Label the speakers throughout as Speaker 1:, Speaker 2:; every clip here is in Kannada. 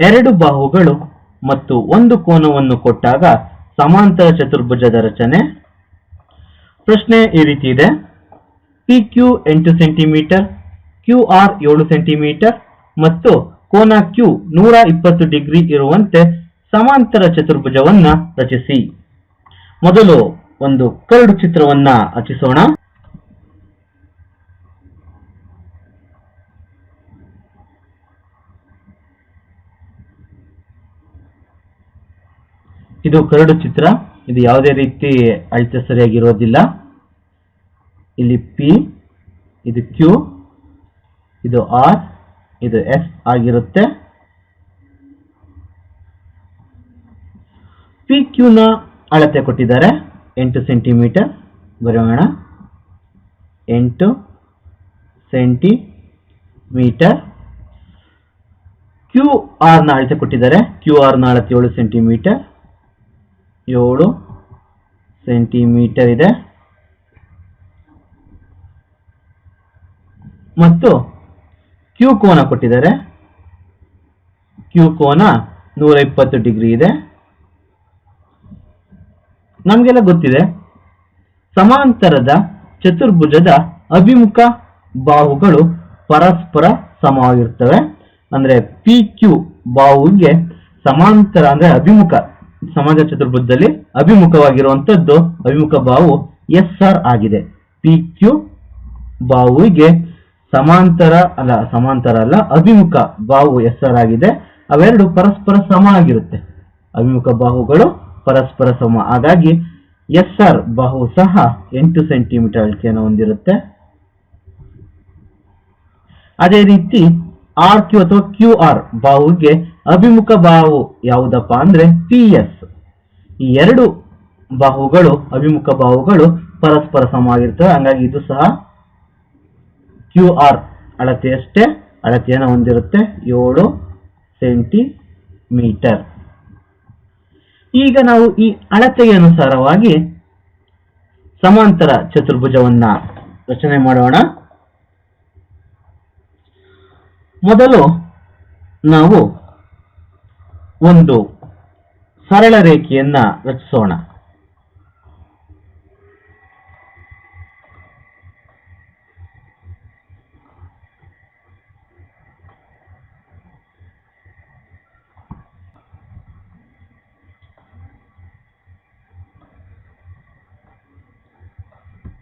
Speaker 1: ಎರಡು ಬಾಹುಗಳು ಮತ್ತು ಒಂದು ಕೋನವನ್ನು ಕೊಟ್ಟಾಗ ಸಮಾಂತರ ಚತುರ್ಭುಜದ ರಚನೆ. ಪ್ರಶ್ನೆ ಈ ರೀತಿ ಇದೆ. ಪಿ ಕ್ಯೂ ಎಂಟು ಸೆಂಟಿಮೀಟರ್ ಕ್ಯೂ ಆರ್ ಏಳು ಸೆಂಟಿಮೀಟರ್ ಮತ್ತು ಕೋನ ಕ್ಯೂ ನೂರ ಇಪ್ಪತ್ತು ಡಿಗ್ರಿ ಇರುವಂತೆ ಸಮಾಂತರ ಚತುರ್ಭುಜವನ್ನ ರಚಿಸಿ. ಮೊದಲು ಒಂದು ಕರಡು ಚಿತ್ರವನ್ನ ರಚಿಸೋಣ. ಇದು ಕರಡು ಚಿತ್ರ. ಇದು ಯಾವುದೇ ರೀತಿ ಅಳತೆ ಸರಿಯಾಗಿರೋದಿಲ್ಲ. ಇಲ್ಲಿ ಪಿ ಇದು ಕ್ಯೂ ಇದು ಆರ್ ಇದು ಎಸ್ ಆಗಿರುತ್ತೆ. ಪಿ ಕ್ಯೂನ ಅಳತೆ ಕೊಟ್ಟಿದ್ದಾರೆ. ಎಂಟು ಸೆಂಟಿಮೀಟರ್. ಬರೋಣ ಎಂಟು ಸೆಂಟಿಮೀಟರ್. ಕ್ಯೂ ಆರ್ನ ಅಳತೆ ಕೊಟ್ಟಿದ್ದಾರೆ. ಕ್ಯೂ ಆರ್ನ ಅಳತೆ ಏಳು ಸೆಂಟಿಮೀಟರ್. ಏಳು ಸೆಂಟಿಮೀಟರ್ ಇದೆ. ಮತ್ತು ಕ್ಯೂ ಕೋನ ಕೊಟ್ಟಿದ್ದಾರೆ. ಕ್ಯೂ ಕೋನ ನೂರ ಇಪ್ಪತ್ತು ಡಿಗ್ರಿ ಇದೆ. ನಮಗೆಲ್ಲ ಗೊತ್ತಿದೆ, ಸಮಾಂತರದ ಚತುರ್ಭುಜದ ಅಭಿಮುಖ ಬಾಹುಗಳು ಪರಸ್ಪರ ಸಮವಾಗಿರ್ತವೆ ಅಂದ್ರೆ ಪಿ ಕ್ಯೂ ಬಾಹುಗೆ ಸಮಾಂತರ ಅಂದ್ರೆ ಅಭಿಮುಖ. ಸಮಾಜ ಚತುರ್ಭುಜದಲ್ಲಿ ಅಭಿಮುಖವಾಗಿರುವಂತದ್ದು ಅಭಿಮುಖ ಬಾವು ಎಸ್ ಆರ್ ಆಗಿದೆ. ಪಿ ಕ್ಯೂ ಬಾವುಗೆ ಸಮಾಂತರ ಅಲ್ಲ ಸಮಾಂತರ ಅಲ್ಲ, ಅಭಿಮುಖ ಬಾವು ಎಸ್ ಆರ್ ಆಗಿದೆ. ಅವೆರಡು ಪರಸ್ಪರ ಸಮ ಆಗಿರುತ್ತೆ. ಅಭಿಮುಖ ಬಾಹುಗಳು ಪರಸ್ಪರ ಸಮ. ಹಾಗಾಗಿ ಎಸ್ ಆರ್ ಬಾಹು ಸಹ ಎಂಟು ಸೆಂಟಿಮೀಟರ್ ಅಳತೆಯನ್ನು ಹೊಂದಿರುತ್ತೆ. ಅದೇ ರೀತಿ ಆರ್ ಕ್ಯೂ ಅಥವಾ ಕ್ಯೂ ಆರ್ ಬಾಹುವಿಗೆ ಅಭಿಮುಖ ಬಾಹು ಯಾವುದಪ್ಪ ಅಂದ್ರೆ ಪಿ ಎಸ್ ಈ ಎರಡು ಬಾಹುಗಳು, ಅಭಿಮುಖ ಬಾಹುಗಳು ಪರಸ್ಪರ ಸಮವಾಗಿರ್ತವೆ. ಹಂಗಾಗಿ ಇದು ಸಹ ಕ್ಯೂ ಆರ್ ಅಳತೆಯಷ್ಟೇ ಅಳತೆಯನ್ನು ಹೊಂದಿರುತ್ತೆ ಏಳು ಸೆಂಟಿಮೀಟರ್ ಈಗ ನಾವು ಈ ಅಳತೆಗೆ ಅನುಸಾರವಾಗಿ ಸಮಾಂತರ ಚತುರ್ಭುಜವನ್ನ ರಚನೆ ಮಾಡೋಣ. ಮೊದಲು ನಾವು ಒಂದು ಸರಳ ರೇಖೆಯನ್ನ ರಚಿಸೋಣ.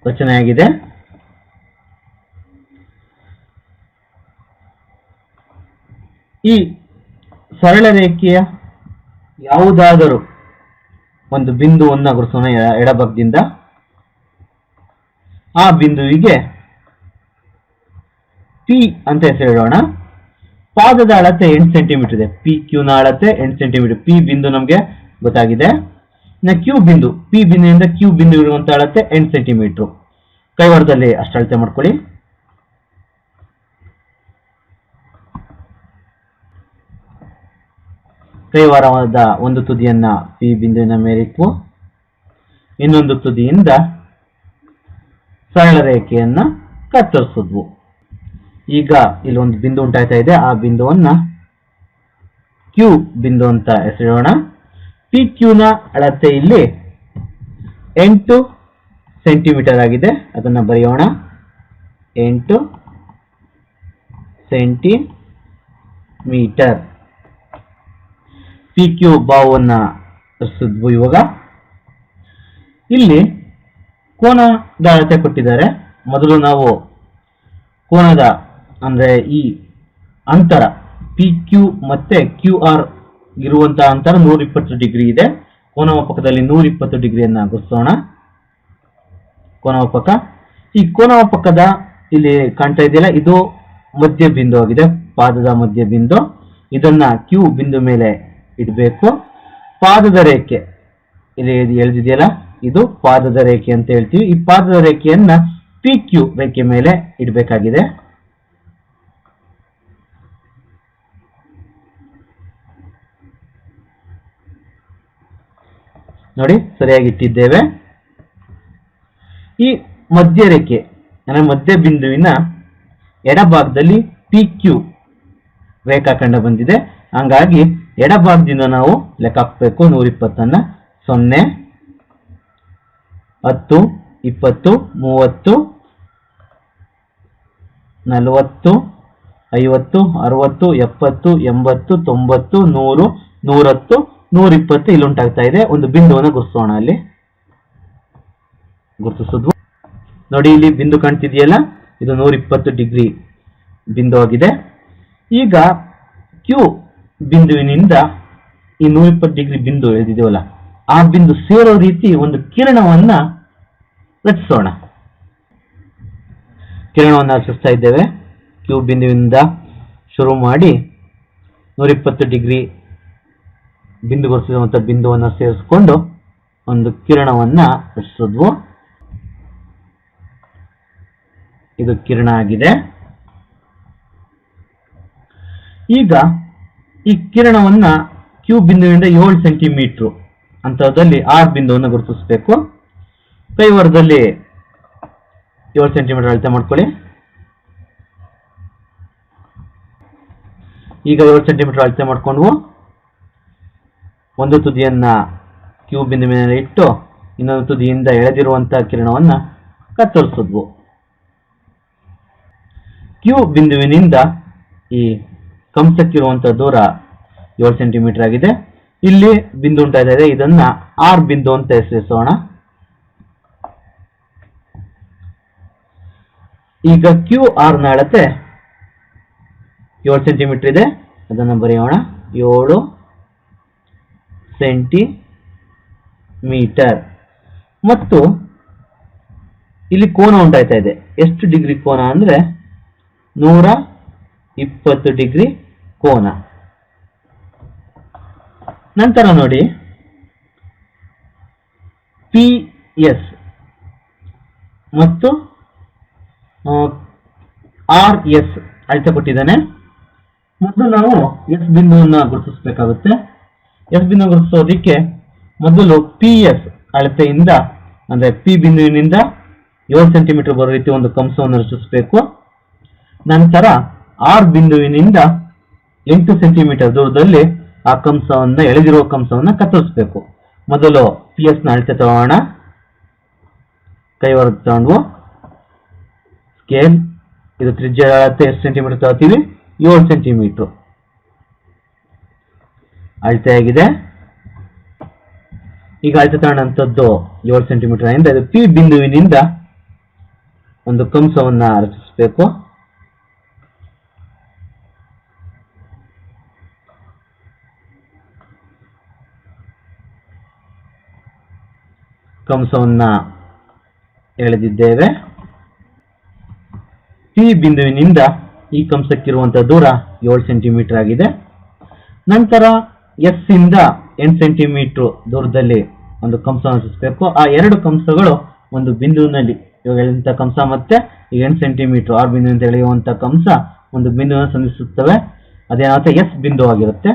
Speaker 1: ರಚನೆಯಾಗಿದೆ ಈ ಸರಳ ರೇಖೆಯ ಯಾವುದಾದರೂ ಒಂದು ಬಿಂದುವನ್ನು ಗುರುಸೋಣ ಎಡ- ಎಡಭಾಗದಿಂದ ಆ ಬಿಂದುವಿಗೆ ಪಿ ಅಂತ ಹೆಸರಿಡೋಣ ಪಾದದ ಅಳತೆ ಎಂಟು ಸೆಂಟಿಮೀಟರ್ ಇದೆ. ಪಿ ಕ್ಯೂನ ಅಳತೆ ಎಂಟು ಸೆಂಟಿಮೀಟರ್ ಪಿ ಬಿಂದು ನಮಗೆ ಗೊತ್ತಾಗಿದೆ. ಇನ್ನು ಕ್ಯೂ ಬಿಂದು ಪಿ ಬಿಂದುವಿನಿಂದ ಕ್ಯೂ ಬಿಂದು ಇರುವಂತ ಅಳತೆ ಎಂಟು ಸೆಂಟಿಮೀಟರ್ ಕೈವಾರದಲ್ಲಿ ಅಷ್ಟು ಅಳತೆ ಮಾಡ್ಕೊಳ್ಳಿ. ಕೈವಾರವಾದ ಒಂದು ತುದಿಯನ್ನ ಪಿ ಬಿಂದುವಿನ ಮೇಲಿಟ್ಟು ಇನ್ನೊಂದು ತುದಿಯಿಂದ ಸರಳ ರೇಖೆಯನ್ನ ಕತ್ತರಿಸಿದ್ವು. ಈಗ ಇಲ್ಲಿ ಒಂದು ಬಿಂದು ಉಂಟಾಗ್ತಾ ಇದೆ. ಆ ಬಿಂದುವನ್ನ ಕ್ಯೂ ಬಿಂದು ಅಂತ ಹೆಸರಿಡೋಣ. ಪಿ ಕ್ಯೂನ ಅಳತೆ ಇಲ್ಲಿ ಎಂಟು ಸೆಂಟಿಮೀಟರ್ ಆಗಿದೆ. ಅದನ್ನ ಬರೆಯೋಣ. ಎಂಟು ಸೆಂಟಿಮೀಟರ್. ಪಿ ಕ್ಯೂ ಬಾವನ್ನ ರಚಿಸಿದ್ವು ಇವಾಗ. ಇಲ್ಲಿ ಕೋನದ ಅಳತೆ ಕೊಟ್ಟಿದ್ದಾರೆ. ಮೊದಲು ನಾವು ಕೋನದ ಅಂದ್ರೆ ಈ ಅಂತರ ಪಿ ಕ್ಯೂ ಮತ್ತೆ ಕ್ಯೂ ಆರ್ ಇರುವಂತಹ ಅಂತರ ನೂರ ಇಪ್ಪತ್ತು ಡಿಗ್ರಿ ಇದೆ. ಕೋನವಪಕದಲ್ಲಿ ನೂರ ಇಪ್ಪತ್ತು ಡಿಗ್ರಿಯನ್ನ ಗುರುತಿಸೋಣ ಕೋನವಪಕ ಈ ಕೋನವಪಕದ ಇಲ್ಲಿ ಕಾಣ್ತಾ ಇದೆಯಲ್ಲ, ಇದು ಮಧ್ಯ ಬಿಂದು ಆಗಿದೆ ಪಾದದ ಮಧ್ಯ ಬಿಂದು ಇದನ್ನ ಕ್ಯೂ ಬಿಂದು ಮೇಲೆ ಇಡಬೇಕು. ಪಾದದ ರೇಖೆ. ಇಲ್ಲಿ ಎಳೆದಿದೆಯಲ್ಲ? ಇದು ಪಾದದ ರೇಖೆ ಅಂತ ಹೇಳ್ತೀವಿ. ಈ ಪಾದದ ರೇಖೆಯನ್ನ ಪಿ ಕ್ಯೂ ರೇಖೆ ಮೇಲೆ ಇಡಬೇಕಾಗಿದೆ. ನೋಡಿ, ಸರಿಯಾಗಿ ಇಟ್ಟಿದ್ದೇವೆ. ಈ ಮಧ್ಯ ರೇಖೆ, ಅಂದ್ರೆ ಮಧ್ಯ ಬಿಂದುವಿನ ಎಡಭಾಗದಲ್ಲಿ ಪಿ ಕ್ಯೂ ರೇಖಾಖಂಡ ಬಂದಿದೆ. ಹಂಗಾಗಿ ಎಡಭಾಗದಿಂದ ನಾವು ಲೆಕ್ಕ ಹಾಕ್ಬೇಕು. ನೂರ ಇಪ್ಪತ್ತನ್ನ ಸೊನ್ನೆ, ಹತ್ತು, ಇಪ್ಪತ್ತು, ಮೂವತ್ತು, ನಲವತ್ತು, ಐವತ್ತು, ಅರವತ್ತು, ಎಪ್ಪತ್ತು, ಎಂಬತ್ತು, ತೊಂಬತ್ತು, ನೂರು, ನೂರತ್ತು, ನೂರಿಪ್ಪತ್ತು ಇಲ್ಲಿ ಉಂಟಾಗ್ತಾ ಇದೆ. ಒಂದು ಬಿಂದುವನ್ನು ಗುರುತಿಸೋಣ ಅಲ್ಲಿ. ಗುರುತಿಸಿದ್ವು? ನೋಡಿ ಇಲ್ಲಿ ಬಿಂದು ಕಾಣ್ತಿದೆಯಲ್ಲ? ಇದು ನೂರಿಪ್ಪತ್ತು ಡಿಗ್ರಿ ಬಿಂದು ಆಗಿದೆ. ಈಗ ಕ್ಯೂ ಬಿಂದುವಿನಿಂದ ಈ ನೂರಿಪ್ಪತ್ತು ಡಿಗ್ರಿ ಬಿಂದು ಎಳೆದಿದೆವಲ್ಲ, ಆ ಬಿಂದು ಸೇರೋ ರೀತಿ ಒಂದು ಕಿರಣವನ್ನ ರಚಿಸೋಣ. ಕಿರಣವನ್ನು ರಚಿಸ್ತಾ ಇದ್ದೇವೆ. ಕ್ಯೂ ಬಿಂದುವಿನಿಂದ ಶುರು ಮಾಡಿ ನೂರಿಪ್ಪತ್ತು ಡಿಗ್ರಿ ಬಿಂದು ಗುರುತಿಸುವಂತ ಬಿಂದುವನ್ನು ಸೇರಿಸಿಕೊಂಡು ಒಂದು ಕಿರಣವನ್ನ ರಚಿಸಿದ್ವು. ಇದು ಕಿರಣ ಆಗಿದೆ. ಈಗ ಈ ಕಿರಣವನ್ನ ಕ್ಯೂ ಬಿಂದುವಿನಿಂದ ಏಳು ಸೆಂಟಿಮೀಟರ್ ಅಂತದಲ್ಲಿ ಆರ್ ಬಿಂದುವನ್ನು ಗುರುತಿಸಬೇಕು. ಕೈವರದಲ್ಲಿ ಏಳು ಸೆಂಟಿಮೀಟರ್ ಅಳತೆ ಮಾಡ್ಕೊಳ್ಳಿ. ಈಗ ಏಳು ಸೆಂಟಿಮೀಟರ್ ಅಳತೆ ಮಾಡಿಕೊಂಡು ಒಂದು ತುದಿಯನ್ನ ಕ್ಯೂ ಬಿಂದುವಿನ ಇಟ್ಟು ಇನ್ನೊಂದು ತುದಿಯಿಂದ ಎಳೆದಿರುವಂತಹ ಕಿರಣವನ್ನ ಕತ್ತರಿಸಿದ್ವು. ಕ್ಯೂ ಬಿಂದುವಿನಿಂದ ಈ ಕಂಸಕ್ಕಿರುವಂತಹ ದೂರ ಏಳು ಸೆಂಟಿಮೀಟರ್ ಆಗಿದೆ. ಇಲ್ಲಿ ಬಿಂದು ಉಂಟಾ ಇದೆ. ಇದನ್ನ ಆರ್ ಬಿಂದು ಅಂತ ಹೆಸರಿಸೋಣ. ಈಗ ಕ್ಯೂ ಆರ್ನ ಅಳತೆ ಏಳು ಸೆಂಟಿಮೀಟರ್ ಇದೆ. ಅದನ್ನು ಬರೆಯೋಣ. ಏಳು ಸೆಂಟಿಮೀಟರ್ ಮತ್ತು ಇಲ್ಲಿ ಕೋನ ಉಂಟಾಯ್ತಾ ಇದೆ. ಎಷ್ಟು ಡಿಗ್ರಿ ಕೋನ ಅಂದರೆ ನೂರ ಇಪ್ಪತ್ತು ಡಿಗ್ರಿ ಕೋನ. ನಂತರ ನೋಡಿ. ಪಿ ಎಸ್ ಮತ್ತು ಆರ್ ಎಸ್ ಅಳತೆ ಕೊಟ್ಟಿದ್ದಾನೆ. ಮೊದಲು ನಾವು ಎಸ್ ಬಿಂದುವನ್ನ ಗುರುತಿಸಬೇಕಾಗುತ್ತೆ. ಎಸ್ ಬಿಂದು ಗುರುತಿಸೋದಿಕ್ಕೆ ಮೊದಲು ಪಿ ಎಸ್ ಅಳತೆಯಿಂದ, ಅಂದ್ರೆ ಪಿ ಬಿಂದುವಿನಿಂದ ಏಳು ಸೆಂಟಿಮೀಟರ್ ಬರೋ ರೀತಿ ಒಂದು ಕಂಸವನ್ನು ರಚಿಸಬೇಕು. ನಂತರ ಆರ್ ಬಿಂದುವಿನಿಂದ ಎಂಟು ಸೆಂಟಿಮೀಟರ್ ದೂರದಲ್ಲಿ ಆ ಕಂಸವನ್ನ, ಎಳೆದಿರುವ ಕಂಸವನ್ನ ಕತ್ತರಿಸಬೇಕು. ಮೊದಲು ಪಿ ಎಸ್ನ ಅಳತೆ ತಗೋಣ. ಕೈವರ ತಗೊಂಡು ಸ್ಕೇಲ್ ಇದು ತ್ರಿಜ್ಯ ಅಳತೆ, ಎಷ್ಟು ಸೆಂಟಿಮೀಟರ್ ತಗೋತೀವಿ? ಏಳು ಸೆಂಟಿಮೀಟರ್ ಅಳತೆ ಆಗಿದೆ. ಈಗ ಅಳತೆ ತಗೊಂಡಂತದ್ದು ಏಳು ಸೆಂಟಿಮೀಟರ್ ಇಂದ ಇದು ಪಿ ಬಿಂದುವಿನಿಂದ ಒಂದು ಕಂಸವನ್ನ ರಚಿಸಬೇಕು ಕಂಸವನ್ನ ಎಳೆದಿದ್ದೇವೆ. ಪಿ ಬಿಂದುವಿನಿಂದ ಈ ಕಂಸಕ್ಕಿರುವಂತಹ ದೂರ ಏಳು ಸೆಂಟಿಮೀಟರ್ ಆಗಿದೆ. ನಂತರ ಎಸ್ ಇಂದ ಎಂಟು ಸೆಂಟಿಮೀಟರ್ ದೂರದಲ್ಲಿ ಒಂದು ಕಂಸವನ್ನು ರಚಿಸಬೇಕು ಆ ಎರಡು ಕಂಸಗಳು ಒಂದು ಬಿಂದುವಿನಲ್ಲಿ, ಇವಾಗ ಹೇಳಿದಂಥ ಕಂಸ ಮತ್ತೆ ಈ ಎಂಟು ಸೆಂಟಿಮೀಟರ್, ಆರು ಬಿಂದು ಅಂತ ಎಳೆಯುವಂಥ ಕಂಸ ಒಂದು ಬಿಂದುವನ್ನು ಸಂಧಿಸುತ್ತವೆ. ಅದೇನಾಗುತ್ತೆ? ಎಸ್ ಬಿಂದು ಆಗಿರುತ್ತೆ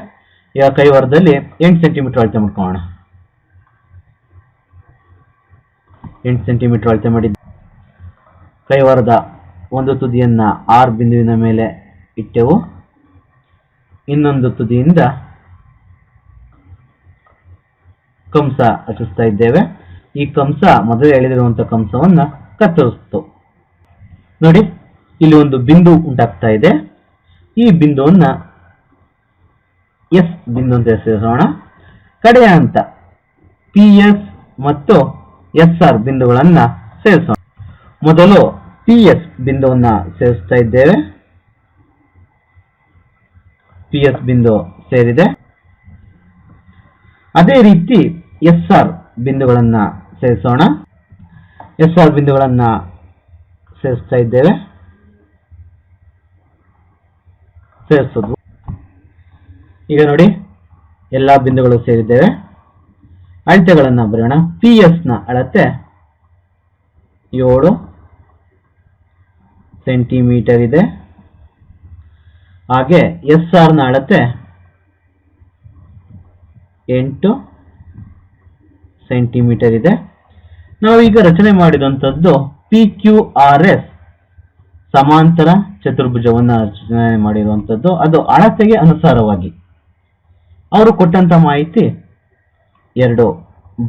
Speaker 1: ಈಗ ಕೈವಾರದಲ್ಲಿ ಎಂಟು ಸೆಂಟಿಮೀಟರ್ ಅಳತೆ ಮಾಡ್ಕೊಳ್ಳೋಣ. ಎಂಟು ಸೆಂಟಿಮೀಟರ್ ಅಳತೆ ಮಾಡಿದ್ದೆ. ಕೈವಾರದ ಒಂದು ತುದಿಯನ್ನ ಆರ್ ಬಿಂದುವಿನ ಮೇಲೆ ಇಟ್ಟೆವು. ಇನ್ನೊಂದು ತುದಿಯಿಂದ ಕಂಸ ರಚಿಸ್ತಾ ಇದ್ದೇವೆ. ಈ ಕಂಸ ಮೊದಲೇ ಎಳೆದಿರುವಂತಹ ಕಂಸವನ್ನು ಕತ್ತರಿಸ್ತು. ನೋಡಿ, ಇಲ್ಲಿ ಒಂದು ಬಿಂದು ಉಂಟಾಗ್ತಾ ಇದೆ. ಈ ಬಿಂದುವನ್ನ ಎಸ್ ಬಿಂದು ಅಂತ ಹೆಸರಿಸೋಣ. ಕಡೆಯ ಹಂತ ಪಿ ಎಸ್ ಮತ್ತು ಎಸ್ ಆರ್ ಬಿಂದುಗಳನ್ನ ಸೇರಿಸೋಣ. ಮೊದಲು ಪಿ ಎಸ್ ಬಿಂದುವನ್ನ ಸೇರಿಸ್ತಾ ಇದ್ದೇವೆ. ಪಿ ಎಸ್ ಬಿಂದು ಸೇರಿದೆ. ಅದೇ ರೀತಿ ಎಸ್ ಆರ್ ಬಿಂದುಗಳನ್ನ ಸೇರಿಸೋಣ. ಎಸ್ ಆರ್ ಬಿಂದುಗಳನ್ನ ಸೇರಿಸ್ತಾ ಇದ್ದೇವೆ. ಸೇರಿಸೋದು. ಈಗ ನೋಡಿ, ಎಲ್ಲಾ ಬಿಂದುಗಳು ಸೇರಿದ್ದೇವೆ. ಅಳತೆಗಳನ್ನ ಬರೆಯೋಣ. ಪಿ ಎಸ್ನ ಅಳತೆ ಏಳು ಸೆಂಟಿಮೀಟರ್ ಇದೆ. ಹಾಗೆ ಎಸ್ ಆರ್ನ ಅಳತೆ ಎಂಟು ಸೆಂಟಿಮೀಟರ್ ಇದೆ. ನಾವು ಈಗ ರಚನೆ ಮಾಡಿದಂಥದ್ದು ಪಿ ಕ್ಯೂ ಆರ್ ಎಸ್ ಸಮಾಂತರ ಚತುರ್ಭುಜವನ್ನು ರಚನೆ ಮಾಡಿರುವಂಥದ್ದು. ಅದು ಅಳತೆಗೆ ಅನುಸಾರವಾಗಿ. ಅವರು ಕೊಟ್ಟಂತ ಮಾಹಿತಿ ಎರಡು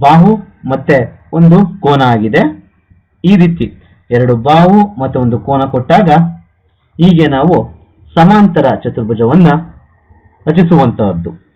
Speaker 1: ಬಾಹು ಮತ್ತೆ ಒಂದು ಕೋನ ಆಗಿದೆ. ಈ ರೀತಿ ಎರಡು ಬಾಹು ಮತ್ತು ಒಂದು ಕೋನ ಕೊಟ್ಟಾಗ ಹೀಗೆ ನಾವು ಸಮಾಂತರ ಚತುರ್ಭುಜವನ್ನು ರಚಿಸುವಂತಹದ್ದು.